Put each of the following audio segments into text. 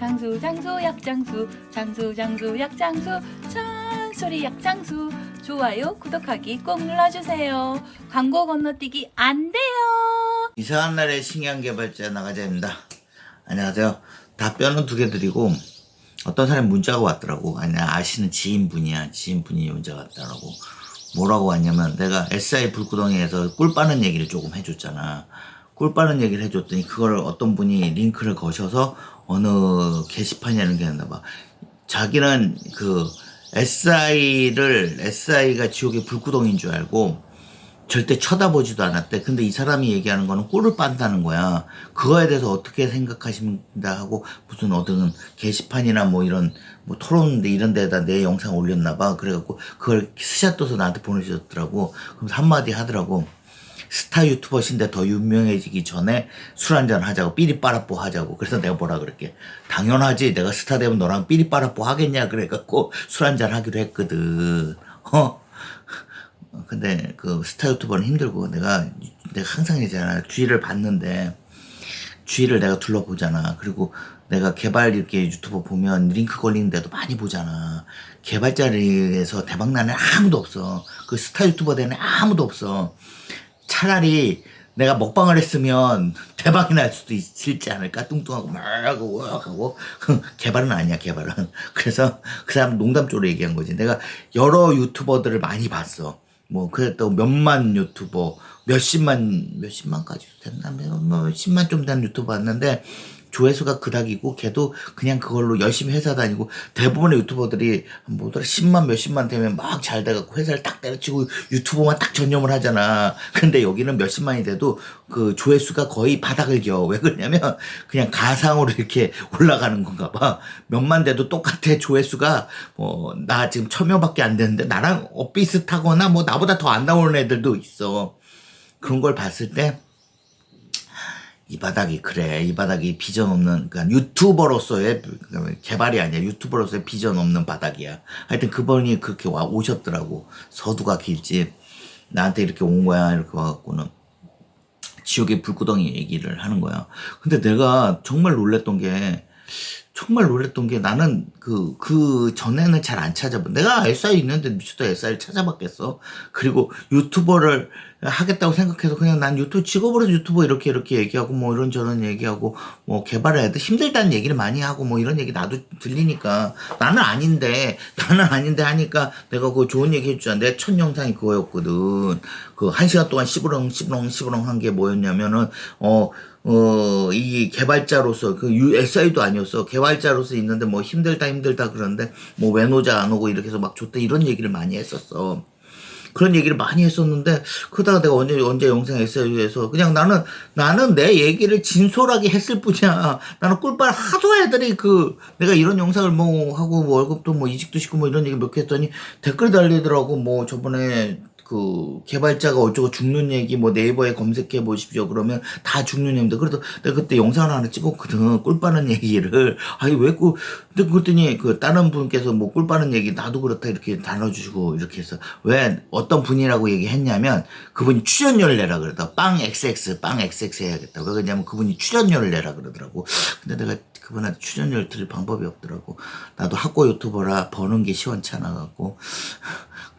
장수 장수 약장수 장수 장수 약장수 찬소리 약장수 좋아요 구독하기 꼭 눌러주세요 광고 건너뛰기 안 돼요 이상한 날의 신기한 개발자 나가자입니다. 안녕하세요. 답변은 두 개 드리고 어떤 사람이 문자가 왔더라고. 아니 나 아시는 지인분이야. 지인분이 문자가 왔더라고. 뭐라고 왔냐면 내가 SI 불구덩이에서 꿀 빠는 얘기를 조금 해줬잖아. 꿀 빠는 얘기를 해줬더니 그걸 어떤 분이 링크를 거셔서 어느 게시판이나 이런 게 했나 봐. 자기는 그 SI를 SI가 지옥의 불구덩이인 줄 알고 절대 쳐다보지도 않았대. 근데 이 사람이 얘기하는 거는 꿀을 빤다는 거야. 그거에 대해서 어떻게 생각하십니다 하고 무슨 어떤 게시판이나 뭐 이런 뭐 토론인데 이런 데다 내 영상 올렸나 봐. 그래갖고 그걸 스샷 떠서 나한테 보내주셨더라고. 그럼 한마디 하더라고. 스타 유튜버신데 더 유명해지기 전에 술 한잔 하자고 삐리 빠라뽀 하자고 그래서 내가 뭐라 그럴게 당연하지 내가 스타 되면 너랑 삐리 빠라뽀 하겠냐 그래갖고 술 한잔 하기로 했거든 어 근데 그 스타 유튜버는 힘들고 내가 내가 항상 얘기잖아 주의를 받는데 주위를 내가 둘러보잖아. 그리고 내가 개발 이렇게 유튜버 보면 링크 걸리는 데도 많이 보잖아. 개발자리에서 대박나는 아무도 없어. 그 스타 유튜버 되는 아무도 없어. 차라리 내가 먹방을 했으면 대박이 날 수도 있지 않을까? 뚱뚱하고 막 하고 막 하고 개발은 아니야 개발은. 그래서 그 사람 농담조로 얘기한 거지. 내가 여러 유튜버들을 많이 봤어. 뭐 그래도 몇만 유튜버 몇십만 몇십만까지 됐나 뭐 몇십만 좀 되는 유튜버 봤는데 조회수가 그닥이고 걔도 그냥 그걸로 열심히 회사 다니고 대부분의 유튜버들이 뭐더라? 10만 몇십만 되면 막 잘 돼갖고 회사를 딱 때려치고 유튜버만 딱 전념을 하잖아. 근데 여기는 몇십만이 돼도 그 조회수가 거의 바닥을 기어 왜 그러냐면 그냥 가상으로 이렇게 올라가는 건가 봐. 몇만 돼도 똑같아. 조회수가. 뭐 나 지금 천명밖에 안 되는데 나랑 어 비슷하거나 뭐 나보다 더 안 나오는 애들도 있어. 그런 걸 봤을 때 이 바닥이 그래 이 바닥이 비전 없는 그러니까 유튜버로서의 개발이 아니야. 유튜버로서의 비전 없는 바닥이야. 하여튼 그분이 그렇게 와 오셨더라고. 서두가 길지. 나한테 이렇게 온 거야. 이렇게 와갖고는 지옥의 불구덩이 얘기를 하는 거야. 근데 내가 정말 놀랬던 게 정말 놀랬던 게 나는 그, 그 전에는 잘 안 찾아봐. 내가 SI 있는데 미쳤다 SI를 찾아봤겠어. 그리고 유튜버를 하겠다고 생각해서 그냥 난 유튜브 직업으로 유튜버 이렇게 이렇게 얘기하고 뭐 이런저런 얘기하고 뭐 개발해야 돼. 힘들다는 얘기를 많이 하고 뭐 이런 얘기 나도 들리니까 나는 아닌데 나는 아닌데 하니까 내가 그 좋은 얘기 해주잖아. 내첫 영상이 그거였거든. 그 한 시간 동안 시부렁 시부렁 시부렁 한 게 뭐였냐면은 어 어, 이 개발자로서, 그 SI도 아니었어. 개발자로서 있는데 뭐 힘들다 힘들다 그러는데 뭐 외노자 안 오고 이렇게 해서 막 좋다 이런 얘기를 많이 했었어. 그런 얘기를 많이 했었는데, 그러다가 내가 언제, 언제 영상 SI에서 그냥 나는, 나는 내 얘기를 진솔하게 했을 뿐이야. 나는 꿀빨 하도 애들이 그, 내가 이런 영상을 뭐 하고 뭐 월급도 뭐 이직도 시고 뭐 이런 얘기 몇 개 했더니 댓글 달리더라고. 뭐 저번에 그 개발자가 어쩌고 죽는 얘기 뭐 네이버에 검색해 보십시오. 그러면 다 죽는 얘기인데 그래도 내가 그때 영상을 하나 찍었거든. 꿀 빠는 얘기를. 아니 왜 꿀? 근데 그랬더니 그 다른 분께서 뭐 꿀 빠는 얘기 나도 그렇다 이렇게 나눠주시고 이렇게 해서 왜 어떤 분이라고 얘기했냐면 그분이 출연료를 내라 그러다 빵 XX 빵 XX 해야겠다 왜 그러냐면 그분이 출연료를 내라 그러더라고. 근데 내가 그분한테 출연료를 드릴 방법이 없더라고. 나도 학고 유튜버라 버는 게 시원찮아 갖고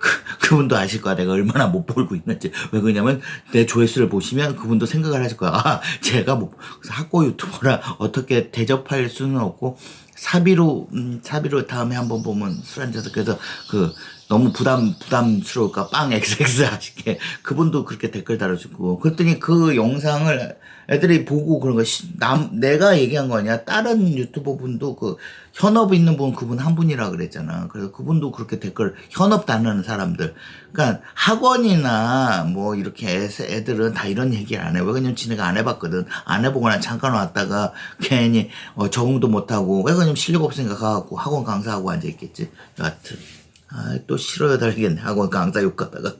그, 그분도 아실 거야. 내가 얼마나 못 벌고 있는지. 왜 그러냐면, 내 조회수를 보시면 그분도 생각을 하실 거야. 아, 제가 뭐, 학고 유튜버라 어떻게 대접할 수는 없고, 사비로, 음, 사비로 다음에 한번 보면 술 한잔서 그래서 그, 너무 부담, 부담스러울까, 빵 XX 하시게. 그분도 그렇게 댓글 달아주고. 그랬더니 그 영상을 애들이 보고 그런 거, 시- 남, 내가 얘기한 거 아니야. 다른 유튜버 분도 그, 현업 있는 분 그분 한 분이라 그랬잖아. 그래서 그분도 그렇게 댓글, 현업 다니는 사람들. 그러니까 학원이나 뭐 이렇게 애- 애들은 다 이런 얘기를 안 해. 왜 그러냐면 지네가 안 해봤거든. 안 해보거나 잠깐 왔다가 괜히 어, 적응도 못하고. 왜 그러냐면 실력 없으니까 가갖고 학원 강사하고 앉아 있겠지. 여하튼. 아, 또 싫어요 달겠네. 학원 강사 욕하다가.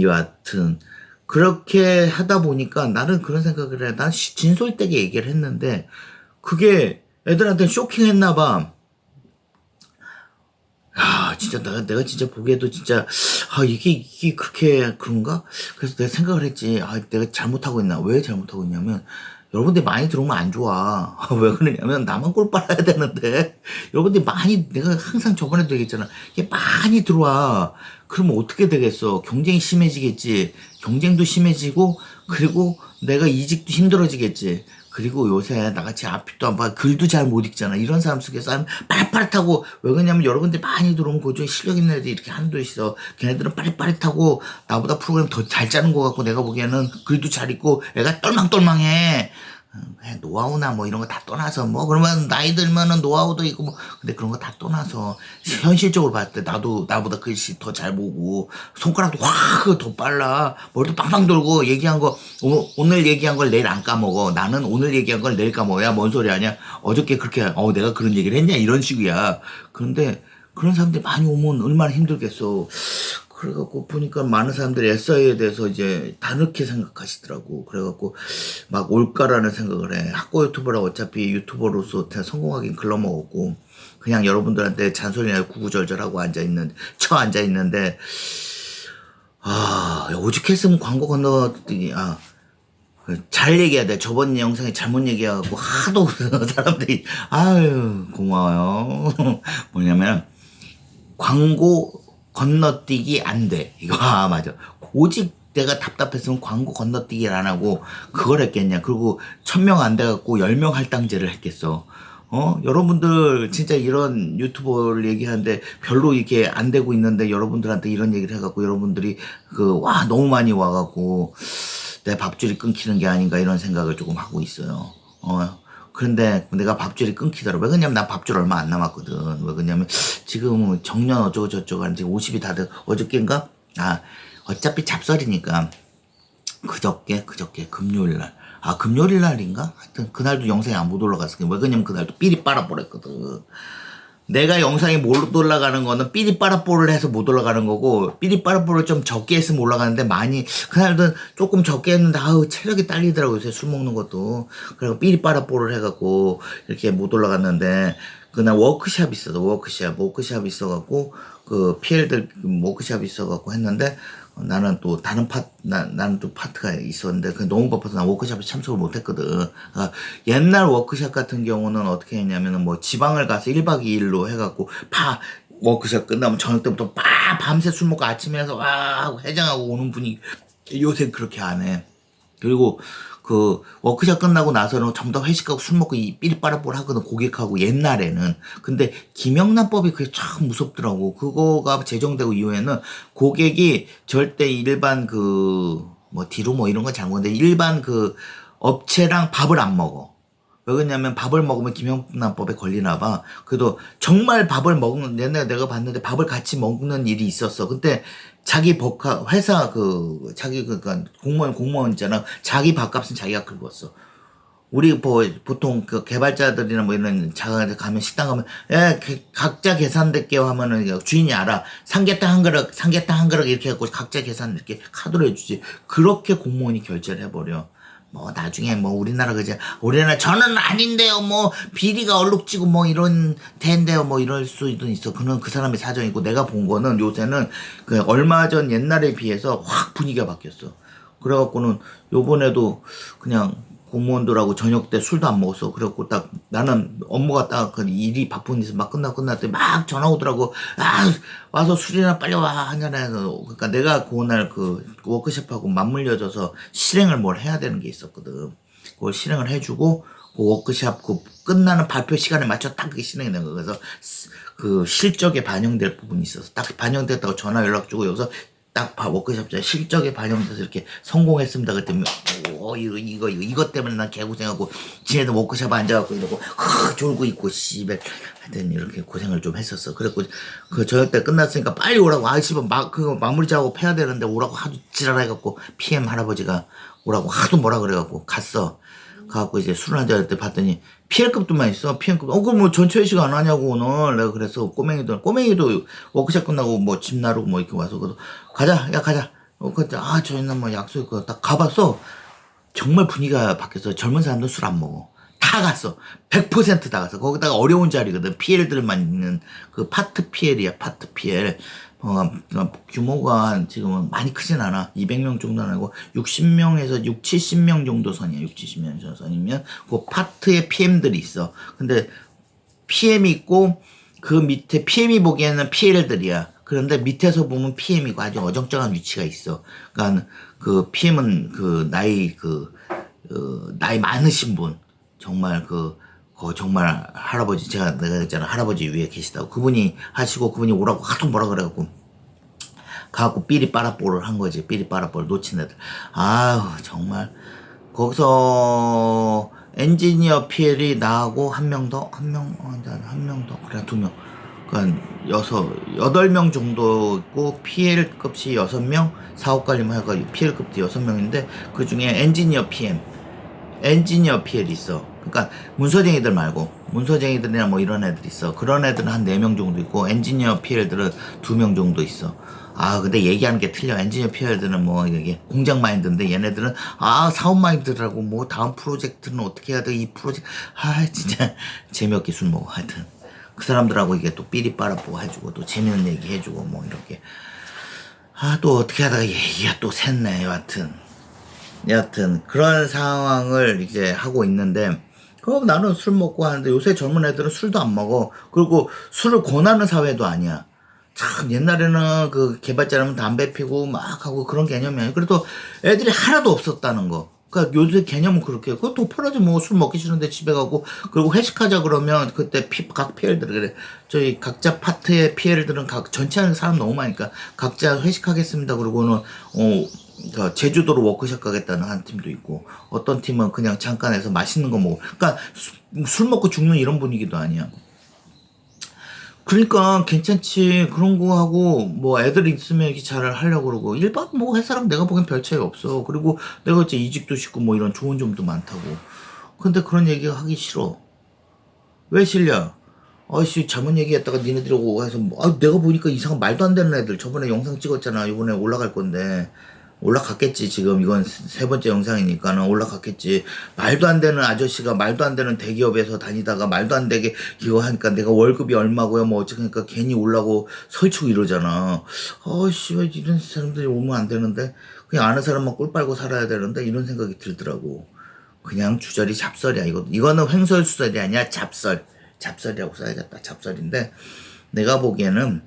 여하튼. 그렇게 하다 보니까 나는 그런 생각을 해. 난 시- 진솔되게 얘기를 했는데, 그게 애들한테 쇼킹했나 봐. 야, 진짜 내가, 내가 진짜 보기에도 진짜, 아, 이게, 이게 그렇게 그런가? 그래서 내가 생각을 했지. 아, 내가 잘못하고 있나? 왜 잘못하고 있냐면, 여러분들이 많이 들어오면 안 좋아. 왜 그러냐면 나만 꼴 빨아야 되는데 여러분들이 많이 내가 항상 저번에도 얘기했잖아. 이게 많이 들어와. 그러면 어떻게 되겠어? 경쟁이 심해지겠지. 경쟁도 심해지고 그리고 내가 이직도 힘들어지겠지. 그리고 요새 나같이 앞도 안 봐, 글도 잘 못 읽잖아. 이런 사람 속에서 하면 빠릿빠릿하고, 왜 그러냐면 여러분들이 많이 들어오면 그중에 실력 있는 애들이 이렇게 한두 있어. 걔네들은 빠릿빠릿하고, 나보다 프로그램 더 잘 짜는 것 같고, 내가 보기에는 글도 잘 읽고, 애가 똘망똘망해. 어, 그냥 노하우나 뭐 이런 거 다 떠나서 뭐 그러면 나이 들면은 노하우도 있고 뭐 근데 그런 거 다 떠나서 현실적으로 봤을 때 나도 나보다 글씨 더 잘 보고 손가락도 확더 빨라. 머리도 빵빵 돌고 얘기한 거 오, 오늘 얘기한 걸 내일 안 까먹어. 나는 오늘 얘기한 걸 내일 까먹어야 뭔 소리 하냐? 어저께 그렇게 어 내가 그런 얘기를 했냐? 이런 식이야. 그런데 그런 사람들이 많이 오면 얼마나 힘들겠어 그래갖고 보니까 많은 사람들이 SI에 대해서 이제 다르게 생각하시더라고. 그래갖고 막 올까라는 생각을 해. 학고 유튜버라 어차피 유튜버로서 다 성공하긴 글러먹었고 그냥 여러분들한테 잔소리나 구구절절하고 앉아있는, 쳐 앉아있는데 아, 오죽했으면 광고 건너뛰기, 아, 잘 얘기해야 돼. 저번 영상에 잘못 얘기하고 하도 사람들이, 아유, 고마워요. 뭐냐면, 광고 건너뛰기 안 돼. 이거, 아, 맞아. 오직 내가 답답했으면 광고 건너뛰기를 안 하고, 그걸 했겠냐. 그리고 천 명 안 돼갖고 열 명 할당제를 했겠어. 어? 여러분들 진짜 이런 유튜버를 얘기하는데 별로 이렇게 안 되고 있는데 여러분들한테 이런 얘기를 해갖고 여러분들이 그, 와, 너무 많이 와갖고 내 밥줄이 끊기는 게 아닌가 이런 생각을 조금 하고 있어요. 어. 그런데 내가 밥줄이 끊기더라고. 왜 그러냐면 나 밥줄 얼마 안 남았거든. 왜 그러냐면 지금 정년 어쩌고 저쩌고 하는데 50이 다들 어저께인가? 아, 어차피 잡설이니까 그저께, 그저께 금요일 날. 아, 금요일 날인가? 하여튼 그날도 영상이 안 못 올라갔어. 왜 그러냐면 그날도 삐리 빨아버렸거든. 내가 영상이 못 올라가는 거는 삐리 빠라뽀를 해서 못 올라가는 거고 삐리 빠라뽀를 좀 적게 했으면 올라가는데 많이 그날은 조금 적게 했는데 아우 체력이 딸리더라고요 요새 술 먹는 것도. 그래서 삐리 빠라뽀를 해갖고 이렇게 못 올라갔는데 그날 워크샵 있어서 워크샵 워크샵 있어갖고 그 PL들 워크샵 있어갖고 했는데 나는 또 다른 파, 나, 나는 또 파트가 있었는데, 그 너무 바빠서 나 워크샵에 참석을 못 했거든. 그러니까 옛날 워크샵 같은 경우는 어떻게 했냐면은 뭐 지방을 가서 1박 2일로 해갖고, 파, 워크샵 끝나면 저녁 때부터 빠, 밤새 술 먹고 아침에 해서 와, 하고 해장하고 오는 분이 요새 그렇게 안 해. 그리고 그 워크샵 끝나고 나서는 전부 다 회식하고 술 먹고 이 삐리빠라뽀를 하거든 고객하고 옛날에는. 근데 김영란법이 그게 참 무섭더라고. 그거가 제정되고 이후에는 고객이 절대 일반 그뭐 뒤로 뭐 이런 건 잘못인데 일반 그 업체랑 밥을 안 먹어 왜 그러냐면 밥을 먹으면 김영란법에 걸리나 봐. 그래도 정말 밥을 먹는 옛날에 내가 봤는데 밥을 같이 먹는 일이 있었어. 근데 자기 법카 회사 그 자기 그니까 공무원 공무원 있잖아. 자기 밥값은 자기가 긁었어. 우리 뭐 보통 그 개발자들이나 뭐 이런 자가 가면 식당 가면 예그 각자 계산될게요 하면은 주인이 알아 삼계탕 한 그릇 삼계탕 한 그릇 이렇게 해갖고 각자 계산 이렇게 카드로 해주지 그렇게 공무원이 결제를 해버려 뭐 나중에 뭐 우리나라 그제 우리나라 저는 아닌데요. 뭐 비리가 얼룩지고 뭐 이런 데인데요. 뭐 이럴 수도 있어. 그는 그 사람의 사정이고 내가 본 거는 요새는 그 얼마 전 옛날에 비해서 확 분위기가 바뀌었어. 그래갖고는 요번에도 그냥 공무원들하고 저녁 때 술도 안 먹었어. 그래갖고 딱 나는 업무가 딱 그 일이 바쁜 데서 막 끝나 끝났더니 막 전화 오더라고. 아 와서 술이나 빨리 와 하냐나 해서 그러니까 내가 그날 그 워크숍하고 맞물려져서 실행을 뭘 해야 되는 게 있었거든. 그걸 실행을 해주고 그 워크숍 그 끝나는 발표 시간에 맞춰 딱 그게 실행이 된 거야. 그래서 그 실적에 반영될 부분이 있어서 딱 반영됐다고 전화 연락 주고 여기서 딱 봐, 워크숍 자 실적에 반영돼서 이렇게 성공했습니다. 그랬더니 오 이거 이거 이거 이것 때문에 난 개고생하고 지네도 워크숍 앉아갖고 이러고 크 졸고 있고 씨발 하여튼 이렇게 고생을 좀 했었어. 그랬고 그 저녁 때 끝났으니까 빨리 오라고 아 씨발 막 그거 마무리 작업 해야 되는데 오라고 하도 지랄해갖고 PM 할아버지가 오라고 하도 뭐라 그래갖고 갔어. 가갖고 이제 술을 한잔 할 때 봤더니 PL급도만 있어. PM급. 어, 그럼 뭐 전체 회식 안 하냐고, 오늘. 내가 그래서 꼬맹이들, 꼬맹이도 워크샵 끝나고 뭐 집 나르고 뭐 이렇게 와서, 그래서 가자, 야, 가자. 어, 그때, 아, 저희는 뭐 약속 있고 딱 가봤어. 정말 분위기가 바뀌어서 젊은 사람들 술안 먹어. 다 갔어. 100%다 갔어. 거기다가 어려운 자리거든. PL들만 있는 그 파트 PL이야, 파트 PL. 어, 규모가 한 지금은 많이 크진 않아. 200명 정도는 아니고 60명에서 6, 70명 정도 선이야. 6, 70명 선이면 그 파트에 PM들이 있어. 근데 PM이 있고 그 밑에 PM이 보기에는 PL들이야. 그런데 밑에서 보면 PM이고 아주 어정쩡한 위치가 있어. 그러니까 그 PM은 그 나이 그 어, 나이 많으신 분 정말 그 어, 정말 할아버지 제가 내가 했잖아. 할아버지 위에 계시다고. 그분이 하시고 그분이 오라고 하도 뭐라 그래갖고 가갖고 삐리 빠라뽀를 한 거지. 삐리 빠라뽀를 놓친 애들. 아유 정말. 거기서 엔지니어 PL이 나하고 한 명 더 한 명 한 명 더 그래 두명. 그러니까 여섯 여덟 명 정도 있고 PL 급이 여섯 명 사업 관리만 해가지고 PL 급도 여섯 명인데 그 중에 엔지니어 PM 엔지니어 PL 있어. 그러니까 문서쟁이들 말고 문서쟁이들이나 뭐 이런 애들 있어. 그런 애들은 한네명 정도 있고 엔지니어 PL들은 두명 정도 있어. 아 근데 얘기하는 게 틀려. 엔지니어 PL들은 뭐 이게 공장 마인드인데 얘네들은 아 사업 마인드라고 뭐 다음 프로젝트는 어떻게 해야 돼 이 프로젝트 아 진짜 재미없게 술 먹어 하여튼 그 사람들하고 이게 또 삐리 빨아보고 해주고 또 재밌는 얘기 해주고 뭐 이렇게 아 또 어떻게 하다가 얘기가 또 샜네 여하튼 여하튼 그런 상황을 이제 하고 있는데 그럼 나는 술 먹고 하는데 요새 젊은 애들은 술도 안 먹어. 그리고 술을 권하는 사회도 아니야. 참 옛날에는 그 개발자라면 담배 피고 막 하고 그런 개념이 아니야. 그래도 애들이 하나도 없었다는 거. 그러니까 요새 개념은 그렇게. 해. 그거 도퍼라지 뭐 술 먹기 싫은데 집에 가고 그리고 회식하자 그러면 그때 피, 각 PL들 그래. 저희 각자 파트의 PL들은 각 전체 하는 사람 너무 많으니까. 각자 회식하겠습니다 그러고는 어 제주도로 워크숍 가겠다는 한 팀도 있고 어떤 팀은 그냥 잠깐 해서 맛있는 거 먹고 그러니까 수- 술 먹고 죽는 이런 분위기도 아니야. 그러니까 괜찮지. 그런 거 하고 뭐 애들 있으면 이렇게 잘 하려고 그러고 일반 뭐 회사랑 내가 보기엔 별 차이 없어. 그리고 내가 이제 이직도 쉽고 뭐 이런 좋은 점도 많다고. 근데 그런 얘기 하기 싫어. 왜 싫냐? 아이씨 잘못 얘기했다가 니네들이 오고 해서 뭐, 아, 내가 보니까 이상한 말도 안 되는 애들 저번에 영상 찍었잖아. 이번에 올라갈 건데 올라갔겠지. 지금 이건 세- 세 번째 영상이니까는 올라갔겠지. 말도 안 되는 아저씨가 말도 안 되는 대기업에서 다니다가 말도 안 되게 이거 하니까 내가 월급이 얼마고요 뭐 어쩌니까 괜히 올라고 설치고 이러잖아. 아씨 왜 이런 사람들이 오면 안 되는데? 그냥 아는 사람만 꿀 빨고 살아야 되는데? 이런 생각이 들더라고. 그냥 주저리 잡설이야. 이거 이거는 횡설수설이 아니야. 잡설. 잡설이라고 써야겠다. 잡설인데 내가 보기에는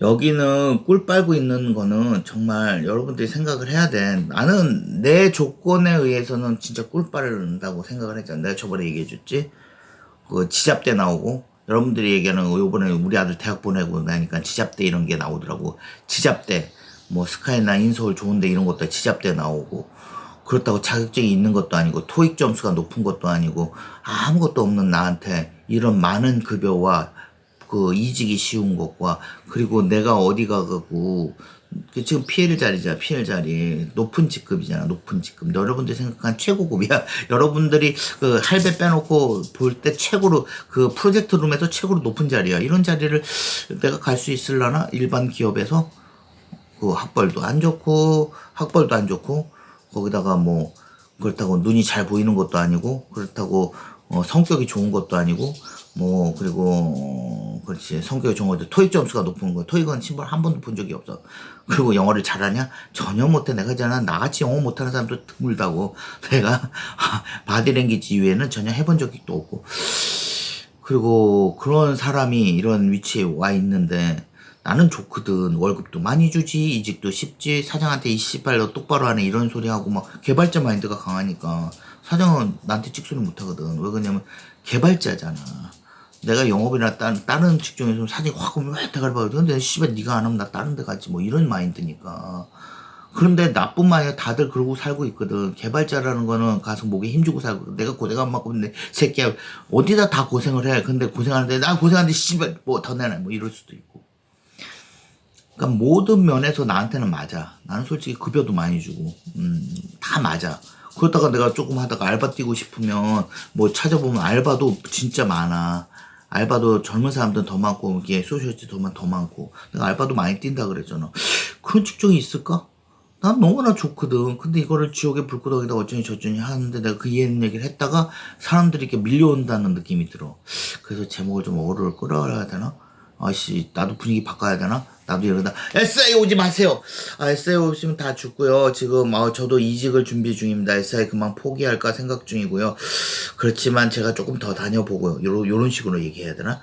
여기는 꿀 빨고 있는 거는 정말 여러분들이 생각을 해야 돼. 나는 내 조건에 의해서는 진짜 꿀 빨는다고 생각을 했잖아. 내가 저번에 얘기해줬지. 그 지잡대 나오고 여러분들이 얘기하는 거 요번에 우리 아들 대학 보내고 나니까 지잡대 이런 게 나오더라고. 지잡대 뭐 스카이나 인서울 좋은데 이런 것도 지잡대 나오고 그렇다고 자격증이 있는 것도 아니고 토익 점수가 높은 것도 아니고 아무것도 없는 나한테 이런 많은 급여와 그 이직이 쉬운 것과 그리고 내가 어디 가고 그 지금 PL 자리잖아 PL 자리. 높은 직급이잖아 높은 직급. 여러분들이 생각한 최고급이야. 여러분들이 그 할배 빼놓고 볼 때 최고로 그 프로젝트 룸에서 최고로 높은 자리야. 이런 자리를 내가 갈 수 있을라나? 일반 기업에서? 그 학벌도 안 좋고 학벌도 안 좋고 거기다가 뭐 그렇다고 눈이 잘 보이는 것도 아니고 그렇다고 어, 성격이 좋은 것도 아니고 뭐 그리고 어, 그렇지. 성격이 좋은 것도 토익 점수가 높은 거. 토익은 신발 한 번도 본 적이 없어. 그리고 영어를 잘하냐? 전혀 못해. 내가 있잖아. 나같이 영어 못하는 사람도 드물다고. 내가 바디랭귀지 이외에는 전혀 해본 적이 또 없고. 그리고 그런 사람이 이런 위치에 와 있는데 나는 좋거든. 월급도 많이 주지. 이직도 쉽지. 사장한테 이씨발 너 똑바로 하네. 이런 소리 하고 막 개발자 마인드가 강하니까 사장은 나한테 찍소리 못하거든. 왜 그러냐면 개발자잖아 내가 영업이나 다른, 다른 직종에서 사장이 확 오면 왜 대가리 박아 근데 씨발 네가 안 하면 나 다른 데 가지 뭐 이런 마인드니까 그런데 나뿐만 아니라 다들 그러고 살고 있거든. 개발자라는 거는 가서 목에 힘주고 살고 내가 고생 안 받고 있는데 새끼야 어디다 다 고생을 해. 근데 고생하는데 나 고생하는데 씨발 뭐 더 내놔 뭐 이럴 수도 있고. 그러니까 모든 면에서 나한테는 맞아. 나는 솔직히 급여도 많이 주고 음, 다 맞아. 그러다가 내가 조금 하다가 알바 뛰고 싶으면 뭐 찾아보면 알바도 진짜 많아. 알바도 젊은 사람들은 더 많고 이게 소셜지 더, 많고 내가 알바도 많이 뛴다 그랬잖아. 그런 직종이 있을까? 난 너무나 좋거든. 근데 이거를 지옥의 불구덩이다 어쩌니 저쩌니 하는데 내가 그 이해는 얘기를 했다가 사람들이 이렇게 밀려온다는 느낌이 들어. 그래서 제목을 좀 어를 끌어야 되나? 아씨 나도 분위기 바꿔야 되나? 나도 이러다 SI 오지 마세요. 아 SI 오시면 다 죽고요. 지금 어, 저도 이직을 준비 중입니다. SI 그만 포기할까 생각 중이고요. 그렇지만 제가 조금 더 다녀보고요. 요런 요런 식으로 얘기해야 되나?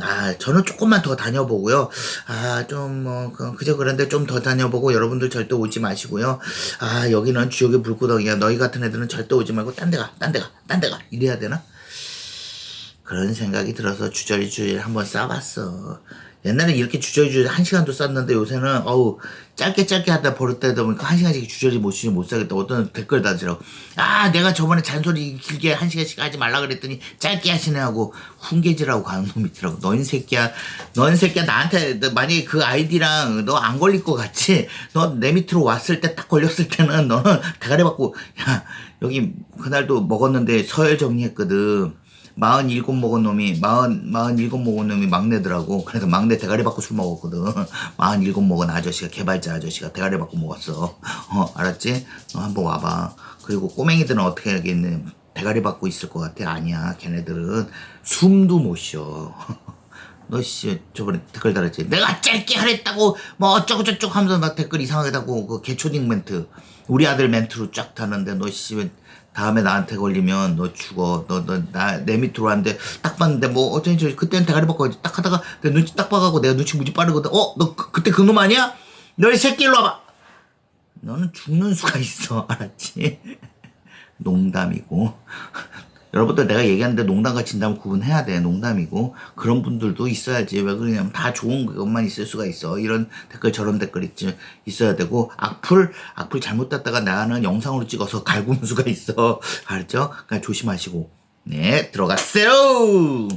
아 저는 조금만 더 다녀보고요. 아 좀 뭐 그저 그런데 좀 더 다녀보고 여러분들 절대 오지 마시고요. 아 여기는 지옥의 불구덩이야. 너희 같은 애들은 절대 오지 말고 딴 데 가 딴 데 가 딴 데 가 이래야 되나? 그런 생각이 들어서 주저리 주저리 한번 싸봤어. 옛날에 이렇게 주저리 주저리 한 시간도 쌌는데 요새는 어우 짧게 짧게 하다 버릇되다 보니까 한 시간씩 주저리 못 쉬지 못 사겠다. 어떤 댓글 다지라고 아 내가 저번에 잔소리 길게 한 시간씩 하지 말라 그랬더니 짧게 하시네 하고 훈계질하고 가는 놈 있더라고. 너인 새끼야, 너인 새끼야 나한테 너 만약에 그 아이디랑 너 안 걸릴 것 같지? 너 내 밑으로 왔을 때 딱 걸렸을 때는 너는 대가리 받고 야 여기 그날도 먹었는데 서열 정리했거든. 마흔 일곱 먹은 놈이 마흔 마흔 일곱 먹은 놈이 막내더라고. 그래서 막내 대가리 받고 술 먹었거든. 마흔 일곱 먹은 아저씨가 개발자 아저씨가 대가리 받고 먹었어. 어 알았지? 너 한번 와봐. 그리고 꼬맹이들은 어떻게 하겠니? 대가리 받고 있을 것 같아? 아니야. 걔네들은 숨도 못 쉬어. 너 씨 저번에 댓글 달았지. 내가 짧게 하랬다고 뭐 어쩌고 저쩌고 하면서 막 댓글 이상하게 달고 그 개초딩 멘트 우리 아들 멘트로 쫙 타는데 너 씨 다음에 나한테 걸리면 너 죽어. 너 너 나 내 밑으로 왔는데 딱 봤는데 뭐 어쩐지 저 그때는 대가리 받고 딱 하다가 내 눈치 딱 봐가고 내가 눈치 무지 빠르거든. 어 너 그 때 그 놈 아니야? 너이 새끼 일로 와봐. 너는 죽는 수가 있어 알았지? 농담이고 여러분들 내가 얘기하는데 농담과 진담 구분해야 돼. 농담이고. 그런 분들도 있어야지. 왜 그러냐면 다 좋은 것만 있을 수가 있어. 이런 댓글 저런 댓글 있지 있어야 되고. 악플 악플 잘못 땄다가 나는 영상으로 찍어서 갈구는 수가 있어. 알았죠? 그러니까 조심하시고. 네 들어갔어요